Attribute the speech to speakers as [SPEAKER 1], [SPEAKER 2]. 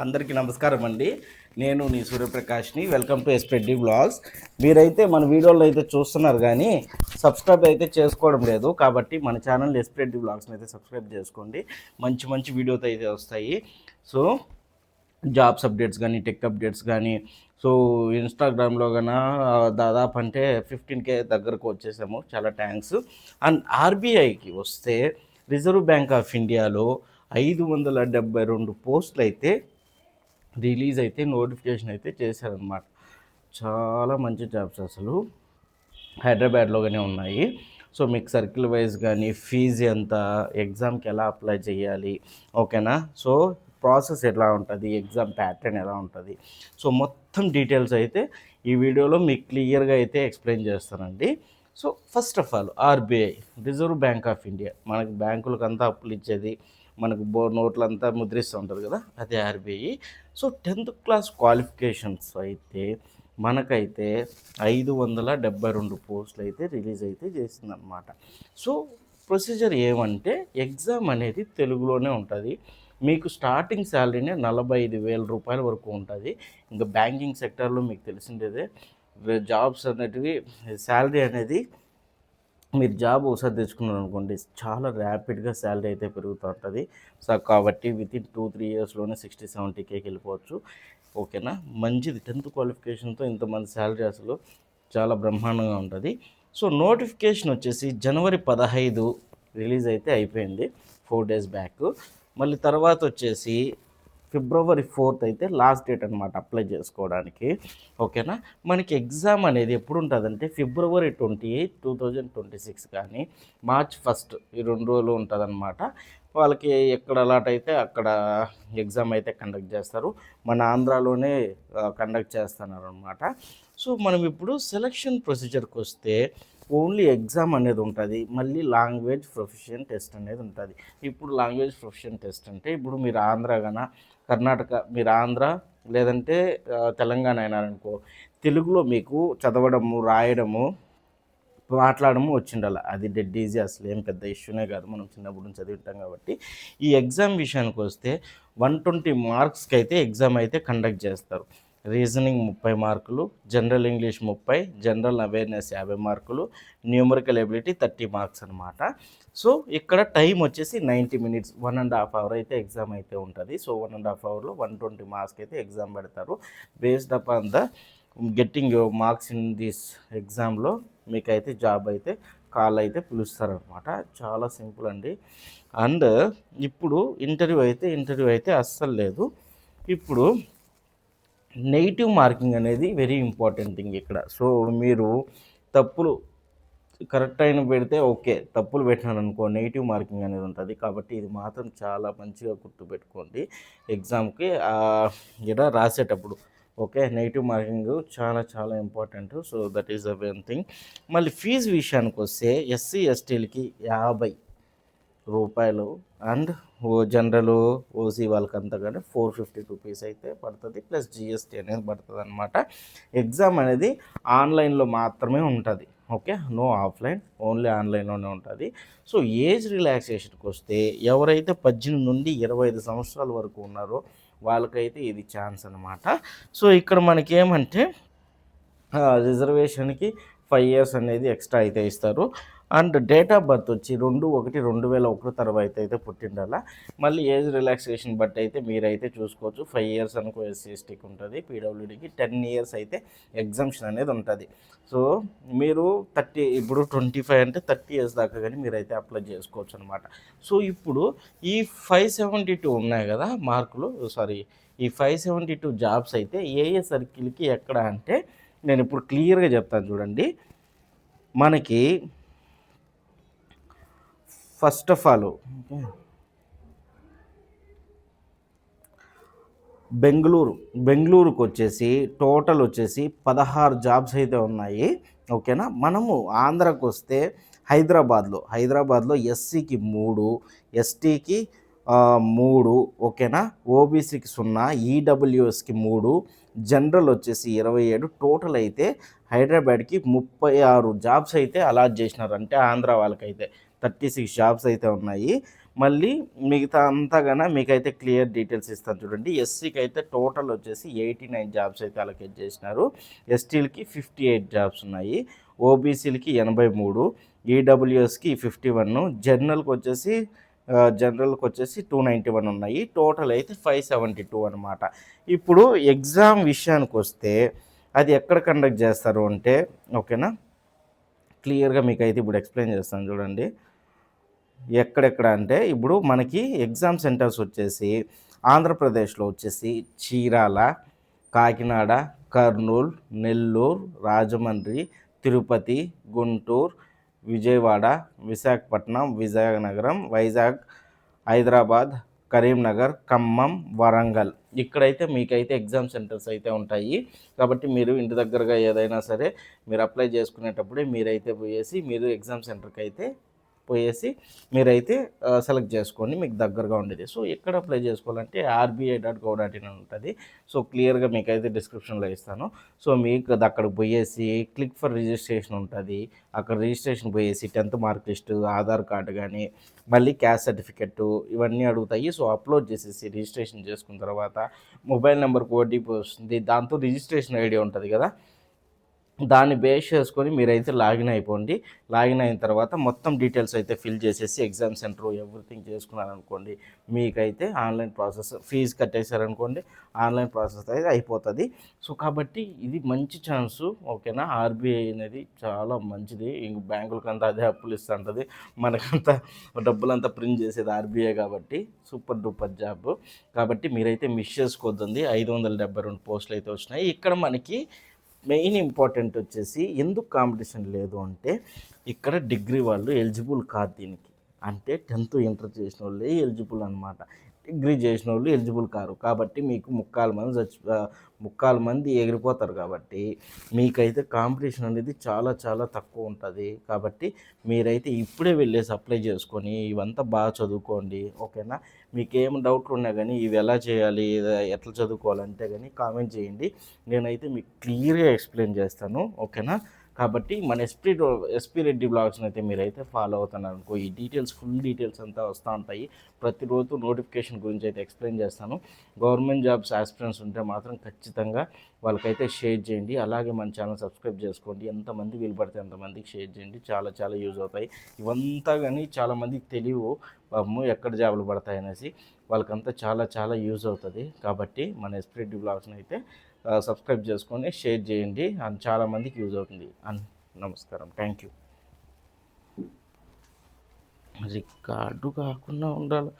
[SPEAKER 1] అందరికీ నమస్కారం అండి. నేను నీ సూర్యప్రకాష్ని. వెల్కమ్ టు ఎస్పెడ్డి బ్లాగ్స్ మీరైతే మన వీడియోలో అయితే చూస్తున్నారు కానీ సబ్స్క్రైబ్ అయితే చేసుకోవడం లేదు. కాబట్టి మన ఛానల్ ఎస్పెడ్డి బ్లాగ్స్ని అయితే సబ్స్క్రైబ్ చేసుకోండి. మంచి మంచి వీడియోతో అయితే వస్తాయి. సో జాబ్స్ అప్డేట్స్ కానీ టెక్ అప్డేట్స్ కానీ సో ఇన్స్టాగ్రామ్లో కన్నా దాదాపు అంటే ఫిఫ్టీన్ కే దగ్గరకు వచ్చేసాము. చాలా థ్యాంక్స్ అండ్ ఆర్బీఐకి వస్తే రిజర్వ్ బ్యాంక్ ఆఫ్ ఇండియాలో ఐదు వందల డెబ్బై రెండు పోస్టులు అయితే రిలీజ్ అయితే నోటిఫికేషన్ అయితే చేశారనమాట చాలా మంచి జాబ్స్ అసలు. హైదరాబాద్లోగానే ఉన్నాయి. సో మీకు సర్కిల్ వైజ్ కానీ ఫీజు ఎంత ఎగ్జామ్కి ఎలా అప్లై చేయాలి ఓకేనా? సో ప్రాసెస్ ఎలా ఉంటుంది ఎగ్జామ్ ప్యాటర్న్ ఎలా ఉంటుంది. సో మొత్తం డీటెయిల్స్ అయితే ఈ వీడియోలో మీకు క్లియర్గా అయితే ఎక్స్ప్లెయిన్ చేస్తానండి. So first of all RBI reserve bank of India. మనకి బ్యాంకులకు అంతా అప్పులు ఇచ్చేది మనకు బో నోట్లంతా ముద్రిస్తూ ఉంటుంది కదా? అదే RBI. So tenth class qualifications అయితే మనకైతే ఐదు వందల డెబ్బై రెండు పోస్టులు అయితే రిలీజ్ అయితే చేసిందనమాట సో ప్రొసీజర్ ఏమంటే ఎగ్జామ్ అనేది తెలుగులోనే ఉంటుంది. మీకు స్టార్టింగ్ శాలరీనే నలభై ఐదు వేల రూపాయల వరకు ఉంటుంది. ఇంకా బ్యాంకింగ్ సెక్టర్లో మీకు తెలిసిందేదే జాబ్స్ అనేటివి శాలరీ అనేది మీరు జాబ్ ఒకసారి తెచ్చుకున్నారు అనుకోండి చాలా ర్యాపిడ్గా శాలరీ అయితే పెరుగుతూ ఉంటుంది. సో కాబట్టి విత్ ఇన్ టూ త్రీ ఇయర్స్లోనే సిక్స్టీ సెవెంటీ కేకి వెళ్ళిపోవచ్చు. ఓకేనా? మంచిది. టెన్త్ క్వాలిఫికేషన్తో ఇంతమంది శాలరీ అసలు చాలా బ్రహ్మాండంగా ఉంటుంది. సో నోటిఫికేషన్ వచ్చేసి జనవరి పదహైదు రిలీజ్ అయితే అయిపోయింది ఫోర్ డేస్ బ్యాక్. మళ్ళీ తర్వాత వచ్చేసి ఫిబ్రవరి ఫోర్త్ అయితే లాస్ట్ డేట్ అనమాట అప్లై చేసుకోవడానికి. ఓకేనా? మనకి ఎగ్జామ్ అనేది ఎప్పుడు ఉంటుందంటే February twenty eight two thousand twenty six కానీ మార్చ్ ఫస్ట్ ఈ రెండు రోజులు ఉంటుందన్నమాట. వాళ్ళకి ఎక్కడ అలాట్ అయితే అక్కడ ఎగ్జామ్ అయితే కండక్ట్ చేస్తారు. మన ఆంధ్రాలోనే కండక్ట్ చేస్తున్నారు అనమాట సో మనం ఇప్పుడు సెలక్షన్ ప్రొసీజర్కి వస్తే ఓన్లీ ఎగ్జామ్ అనేది ఉంటుంది. మళ్ళీ లాంగ్వేజ్ ప్రొఫెషన్ టెస్ట్ అనేది ఉంటుంది. ఇప్పుడు లాంగ్వేజ్ ప్రొఫెషన్ టెస్ట్ అంటే ఇప్పుడు మీరు ఆంధ్ర కన్నా కర్ణాటక మీరు ఆంధ్ర లేదంటే తెలంగాణ అయినారనుకో తెలుగులో మీకు చదవడము రాయడము మాట్లాడము వచ్చిండాలి. అది డెడ్ ఈజీ అసలు. ఏం పెద్ద ఇష్యూనే కాదు. మనం చిన్నప్పుడు నుంచి చదివింటాం కాబట్టి. ఈ ఎగ్జామ్ విషయానికి వస్తే వన్ ట్వంటీ మార్క్స్కి అయితే ఎగ్జామ్ అయితే కండక్ట్ చేస్తారు. రీజనింగ్ ముప్పై మార్కులు జనరల్ ఇంగ్లీష్ ముప్పై జనరల్ అవేర్నెస్ యాభై మార్కులు న్యూమరికల్ ఎబిలిటీ థర్టీ మార్క్స్ అనమాట సో ఇక్కడ టైం వచ్చేసి ninety minutes one and half hour అయితే ఎగ్జామ్ అయితే ఉంటుంది. సో వన్ అండ్ హాఫ్ అవర్లో వన్ ట్వంటీ మార్క్స్ అయితే ఎగ్జామ్ పెడతారు. Based up on the getting your marks in this ఎగ్జామ్లో మీకైతే జాబ్ అయితే కాల్ అయితే పిలుస్తారనమాట చాలా సింపుల్ అండి. అండ్ ఇప్పుడు ఇంటర్వ్యూ అయితే ఇంటర్వ్యూ అయితే అస్సలు లేదు. ఇప్పుడు నెగిటివ్ మార్కింగ్ అనేది వెరీ ఇంపార్టెంట్ థింగ్ ఇక్కడ. సో మీరు తప్పులు కరెక్ట్ అయిన పెడితే ఓకే తప్పులు పెట్టినారనుకో అనుకో నెగిటివ్ మార్కింగ్ అనేది ఉంటుంది. కాబట్టి ఇది మాత్రం చాలా మంచిగా గుర్తుపెట్టుకోండి. ఎగ్జామ్కి ఇలా రాసేటప్పుడు ఓకే నెగిటివ్ మార్కింగ్ చాలా చాలా important so that is the main thing మళ్ళీ ఫీజు విషయానికి వస్తే ఎస్సీ ఎస్టీలకి యాభై రూపాయలు అండ్ ఓ జనరల్ ఓసీ వాళ్ళకి అంతా కానీ ఫోర్ ఫిఫ్టీ రూపీస్ అయితే పడుతుంది. ప్లస్ జిఎస్టీ అనేది పడుతుంది అనమాట ఎగ్జామ్ అనేది ఆన్లైన్లో మాత్రమే ఉంటుంది. ఓకే? నో ఆఫ్లైన్ ఓన్లీ ఆన్లైన్లోనే ఉంటుంది. సో ఏజ్ రిలాక్సేషన్కి వస్తే ఎవరైతే పద్దెనిమిది నుండి ఇరవై ఐదు సంవత్సరాల వరకు ఉన్నారో వాళ్ళకైతే ఇది ఛాన్స్ అనమాట సో ఇక్కడ మనకి ఏమంటే రిజర్వేషన్కి ఫైవ్ ఇయర్స్ అనేది ఎక్స్ట్రా అయితే ఇస్తారు. అండ్ డేట్ ఆఫ్ బర్త్ వచ్చి రెండు ఒకటి రెండు వేల ఒకటి తర్వాత అయితే పుట్టిండాల. మళ్ళీ ఏజ్ రిలాక్సేషన్ బట్టి అయితే మీరైతే చూసుకోవచ్చు. ఫైవ్ ఇయర్స్ అనుకో ఎస్సీ ఎస్టీకి ఉంటుంది. పీడబ్ల్యూడీకి టెన్ ఇయర్స్ అయితే ఎగ్జామ్షన్ అనేది ఉంటుంది. సో మీరు థర్టీ ఇప్పుడు ట్వంటీ ఫైవ్ అంటే థర్టీ ఇయర్స్ దాకా కానీ మీరైతే అప్లై చేసుకోవచ్చు అనమాట సో ఇప్పుడు ఈ ఫైవ్ సెవెంటీ టూ ఉన్నాయి కదా మార్కులు సారీ ఈ ఫైవ్ సెవెంటీ టూ జాబ్స్ అయితే ఏ ఏ సర్కిల్కి ఎక్కడ అంటే నేను ఇప్పుడు క్లియర్గా చెప్తాను చూడండి. మనకి ఫస్ట్ ఆఫ్ ఆల్ బెంగళూరు బెంగళూరుకు వచ్చేసి టోటల్ వచ్చేసి పదహారు జాబ్స్ అయితే ఉన్నాయి. ఓకేనా? మనము ఆంధ్రాకు వస్తే హైదరాబాద్లో హైదరాబాద్లో ఎస్సీకి మూడు ఎస్టీకి మూడు ఓకేనా? ఓబీసీకి సున్నా ఈడబ్ల్యూఎస్కి మూడు జనరల్ వచ్చేసి ఇరవై ఏడు టోటల్ అయితే హైదరాబాద్కి ముప్పై ఆరు జాబ్స్ అయితే అలాట్ చేసినారు. అంటే ఆంధ్ర వాళ్ళకైతే. థర్టీ సిక్స్ జాబ్స్ అయితే ఉన్నాయి. మళ్ళీ మిగతా అంతా కన్నా మీకైతే క్లియర్ డీటెయిల్స్ ఇస్తాను చూడండి. ఎస్సీకి అయితే టోటల్ వచ్చేసి ఎయిటీ నైన్ జాబ్స్ అయితే అలొకేట్ చేసినారు. ఎస్టీలకి ఫిఫ్టీ ఎయిట్ జాబ్స్ ఉన్నాయి. ఓబీసీలకి ఎనభై మూడు. ఈడబ్ల్యూఎస్కి ఫిఫ్టీ వన్. జనరల్కి వచ్చేసి జనరల్కి వచ్చేసి టూ నైంటీ వన్ ఉన్నాయి. టోటల్ అయితే ఫైవ్ సెవెంటీ టూ అనమాట ఇప్పుడు ఎగ్జామ్ విషయానికి వస్తే అది ఎక్కడ కండక్ట్ చేస్తారు అంటే ఓకేనా? క్లియర్గా మీకు అయితే ఇప్పుడు ఎక్స్ప్లెయిన్ చేస్తాను చూడండి. ఎక్కడెక్కడ అంటే ఇప్పుడు మనకి ఎగ్జామ్ సెంటర్స్ వచ్చేసి ఆంధ్రప్రదేశ్లో వచ్చేసి చీరాల కాకినాడ కర్నూలు నెల్లూరు రాజమండ్రి తిరుపతి గుంటూరు విజయవాడ విశాఖపట్నం విజయనగరం వైజాగ్ హైదరాబాద్ కరీంనగర్ ఖమ్మం వరంగల్. ఇక్కడైతే మీకైతే ఎగ్జామ్ సెంటర్స్ అయితే ఉంటాయి. కాబట్టి మీరు ఇంటి దగ్గరగా ఏదైనా సరే మీరు అప్లై చేసుకునేటప్పుడే మీరైతే పోయేసి మీరు ఎగ్జామ్ సెంటర్కి అయితే పోయేసి మీరైతే సెలెక్ట్ చేసుకోండి. మీకు దగ్గరగా ఉండేది. సో ఎక్కడ అప్లై చేసుకోవాలంటే RBI dot gov dot in అని ఉంటుంది. సో క్లియర్గా మీకు అయితే డిస్క్రిప్షన్లో ఇస్తాను. సో మీకు అక్కడికి పోయేసి క్లిక్ ఫర్ రిజిస్ట్రేషన్ ఉంటుంది. అక్కడ రిజిస్ట్రేషన్ పోయేసి tenth mark list Aadhaar card కానీ మళ్ళీ క్యాస్ట్ సర్టిఫికెట్ ఇవన్నీ అడుగుతాయి. సో అప్లోడ్ చేసేసి రిజిస్ట్రేషన్ చేసుకున్న తర్వాత మొబైల్ నెంబర్కి ఓటీపీ వస్తుంది. దాంతో రిజిస్ట్రేషన్ ఐడి ఉంటుంది కదా. దాన్ని బేస్ చేసుకొని మీరైతే లాగిన్ అయిపోండి. లాగిన్ అయిన తర్వాత మొత్తం డీటెయిల్స్ అయితే ఫిల్ చేసేసి ఎగ్జామ్ సెంటర్ ఎవ్రీథింగ్ చేసుకున్నారనుకోండి మీకైతే ఆన్లైన్ ప్రాసెస్ ఫీజు కట్టేశారనుకోండి ఆన్లైన్ ప్రాసెస్ అయితే అయిపోతుంది. సో కాబట్టి ఇది మంచి ఛాన్సు ఓకేనా ఆర్బీఐ అనేది చాలా మంచిది. ఇంక బ్యాంకులకంతా అదే అప్పులు ఇస్తుంటుంది మనకంతా డబ్బులంతా ప్రింట్ చేసేది ఆర్బీఐ కాబట్టి సూపర్ డూపర్ జాబ్ కాబట్టి మీరైతే మిస్ చేసుకోవద్దండి ఐదు వందల డెబ్బై రెండు పోస్టులు అయితే వచ్చినాయి. ఇక్కడ మనకి మెయిన్ ఇంపార్టెంట్ వచ్చేసి ఎందుకు కాంపిటీషన్ లేదు అంటే ఇక్కడ డిగ్రీ వాళ్ళు ఎలిజిబుల్ కాదు దీనికి. అంటే టెన్త్ ఇంటర్ చేసిన వాళ్ళే ఎలిజిబుల్ అనమాట డిగ్రీ చేసిన వాళ్ళు ఎలిజిబుల్ కారు. కాబట్టి మీకు ముక్కాలు మంది చచ్చి ముక్కాలు మంది ఎగిరిపోతారు కాబట్టి మీకైతే కాంపిటీషన్ అనేది చాలా చాలా తక్కువ ఉంటుంది. కాబట్టి మీరైతే ఇప్పుడే వెళ్ళేసి అప్లై చేసుకొని ఇవంతా బాగా చదువుకోండి. ఓకేనా? మీకు ఏం డౌట్లు ఉన్నా కానీ ఇవి ఎలా చేయాలి ఎట్లా చదువుకోవాలంటే కానీ కామెంట్ చేయండి. నేనైతే మీకు క్లియర్గా ఎక్స్ప్లెయిన్ చేస్తాను. ఓకేనా? కాబట్టి మన ఎస్పీ ఎస్పీ రెడ్డి బ్లాగ్స్ని అయితే మీరైతే ఫాలో అవుతున్నారు అనుకో ఈ డీటెయిల్స్ ఫుల్ డీటెయిల్స్ అంతా వస్తూ ఉంటాయి. ప్రతిరోజు నోటిఫికేషన్ గురించి అయితే ఎక్స్ప్లెయిన్ చేస్తాను. గవర్నమెంట్ జాబ్స్ ఆస్పిరెంట్స్ ఉంటే మాత్రం ఖచ్చితంగా వాళ్ళకైతే షేర్ చేయండి. అలాగే మన ఛానల్ సబ్స్క్రైబ్ చేసుకోండి. ఎంతమంది వీలు పడితే అంతమందికి షేర్ చేయండి. చాలా చాలా యూజ్ అవుతాయి. ఇవంతా కానీ చాలామందికి తెలియవు. పాపము ఎక్కడ జాబులు పడతాయి అనేసి వాళ్ళకంతా చాలా చాలా యూజ్ అవుతుంది. కాబట్టి మన ఎస్పీ బ్లాగ్స్ని అయితే సబ్స్క్రైబ్ చేసుకొని షేర్ చేయండి. అండ్ చాలామందికి యూజ్ అవుతుంది. అన్ నమస్కారం. Thank you. రికార్డు కాకుండా ఉండాలి